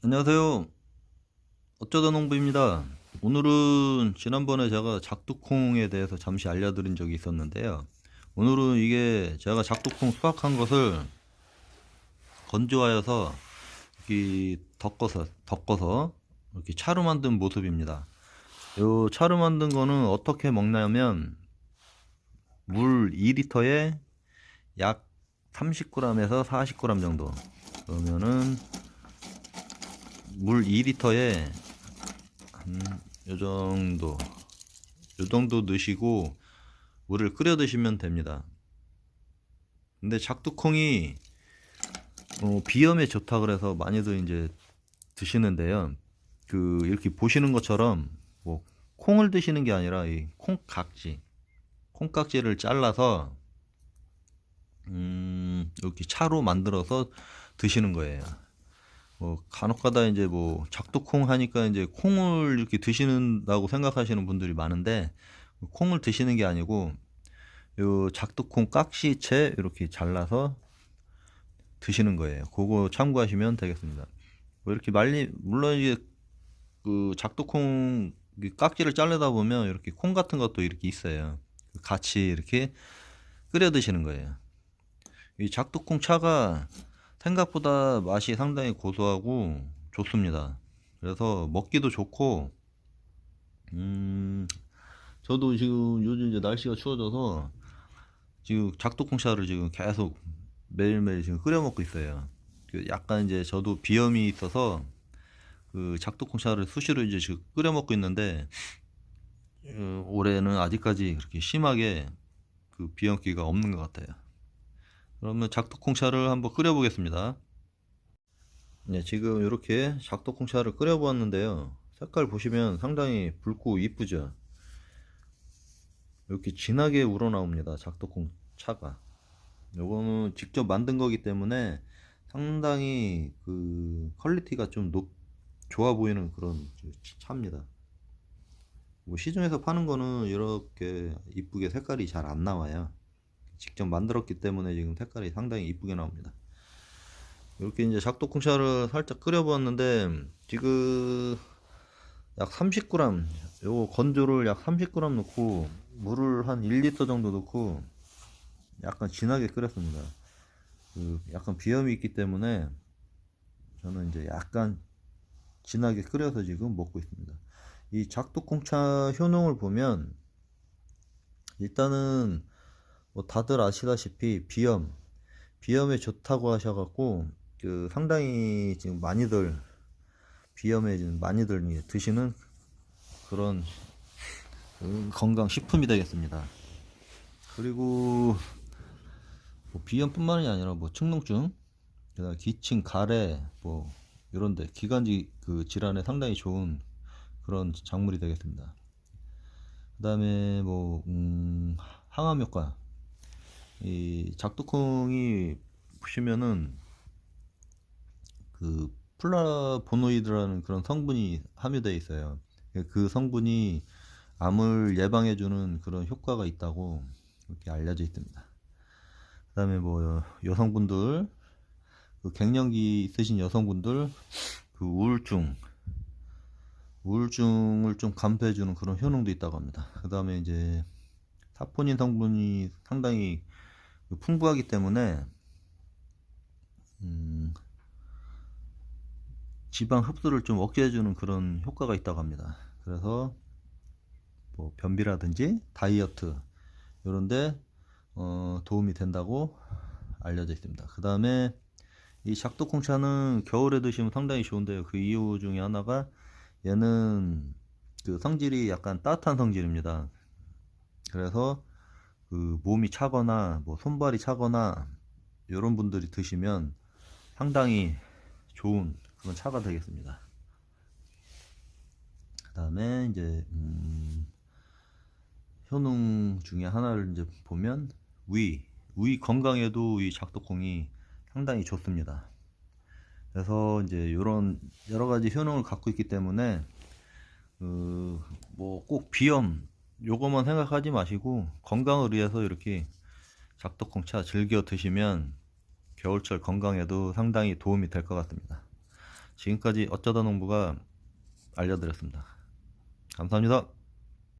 안녕하세요. 어쩌다 농부입니다. 오늘은 지난번에 제가 작두콩에 대해서 잠시 알려드린 적이 있었는데요. 오늘은 이게 제가 작두콩 수확한 것을 건조하여서 이렇게 덮어서 덮어서 이렇게 차로 만든 모습입니다. 요 차로 만든 거는 어떻게 먹냐면 물 2리터에 약 30g에서 40g 정도. 그러면은 물 2리터에 한 요 정도 요 정도 넣으시고 물을 끓여 드시면 됩니다. 근데 작두콩이 어, 비염에 좋다 그래서 많이들 이제 드시는데요. 그 이렇게 보시는 것처럼 뭐 콩을 드시는 게 아니라 이 콩깍지 콩깍지를 잘라서 음, 이렇게 차로 만들어서 드시는 거예요. 뭐 간혹가다 이제 뭐 작두콩 하니까 이제 콩을 이렇게 드시는다고 생각하시는 분들이 많은데 콩을 드시는 게 아니고 요 작두콩 깍지채 이렇게 잘라서 드시는 거예요. 그거 참고하시면 되겠습니다. 뭐 이렇게 말리 물론 이게 그 작두콩 그 깍지를 자르다 보면 이렇게 콩 같은 것도 이렇게 있어요. 같이 이렇게 끓여 드시는 거예요. 이 작두콩 차가 생각보다 맛이 상당히 고소하고 좋습니다. 그래서 먹기도 좋고, 음, 저도 지금 요즘 이제 날씨가 추워져서 지금 작두콩차를 지금 계속 매일매일 지금 끓여 먹고 있어요. 그 약간 이제 저도 비염이 있어서 그 작두콩차를 수시로 이제 지금 끓여 먹고 있는데 어, 올해는 아직까지 그렇게 심하게 그 비염기가 없는 것 같아요. 그러면 작두콩차를 한번 끓여 보겠습니다. 네, 지금 이렇게 작두콩차를 끓여 보았는데요. 색깔 보시면 상당히 붉고 이쁘죠. 이렇게 진하게 우러나옵니다. 작두콩 차가. 요거는 직접 만든 거기 때문에 상당히 그 퀄리티가 좀 높, 좋아 보이는 그런 차입니다. 뭐 시중에서 파는 거는 이렇게 이쁘게 색깔이 잘 안 나와요. 직접 만들었기 때문에 지금 색깔이 상당히 이쁘게 나옵니다. 이렇게 이제 작두콩차를 살짝 끓여보았는데 지금 약 30g 요거 건조를 약 30g 넣고 물을 한 1리터 정도 넣고 약간 진하게 끓였습니다. 그 약간 비염이 있기 때문에 저는 이제 약간 진하게 끓여서 지금 먹고 있습니다. 이 작두콩차 효능을 보면 일단은 뭐 다들 아시다시피 비염 비염에 좋다고 하셔갖고 그 상당히 지금 많이들 비염에 지금 많이들 드시는 그런 건강 식품이 되겠습니다. 그리고 뭐 비염뿐만이 아니라 뭐 축농증, 그다음 기침, 가래 뭐 이런데 기관지 그 질환에 상당히 좋은 그런 작물이 되겠습니다. 그 다음에 뭐 음, 항암 효과 이 작두콩이 보시면은 그 플라보노이드라는 그런 성분이 함유되어 있어요. 그 성분이 암을 예방해주는 그런 효과가 있다고 이렇게 알려져 있습니다. 그 다음에 뭐 여성분들, 그 갱년기 있으신 여성분들, 그 우울증, 우울증을 좀 감소해주는 그런 효능도 있다고 합니다. 그 다음에 이제 사포닌 성분이 상당히 풍부하기 때문에 음, 지방 흡수를 좀 억제해주는 그런 효과가 있다고 합니다. 그래서 뭐 변비라든지 다이어트 이런데 어, 도움이 된다고 알려져 있습니다. 그 다음에 이 작두콩차는 겨울에 드시면 상당히 좋은데요. 그 이유 중에 하나가 얘는 그 성질이 약간 따뜻한 성질입니다. 그래서 그 몸이 차거나 뭐 손발이 차거나 이런 분들이 드시면 상당히 좋은 그런 차가 되겠습니다. 그 다음에 이제 음, 효능 중에 하나를 이제 보면 위, 위 건강에도 이 작두콩이 상당히 좋습니다. 그래서 이제 이런 여러 가지 효능을 갖고 있기 때문에 그 뭐 꼭 비염 요거만 생각하지 마시고 건강을 위해서 이렇게 작두콩차 즐겨 드시면 겨울철 건강에도 상당히 도움이 될 것 같습니다. 지금 지금까지 어쩌다 농부가 알려드렸습니다. 감사합니다.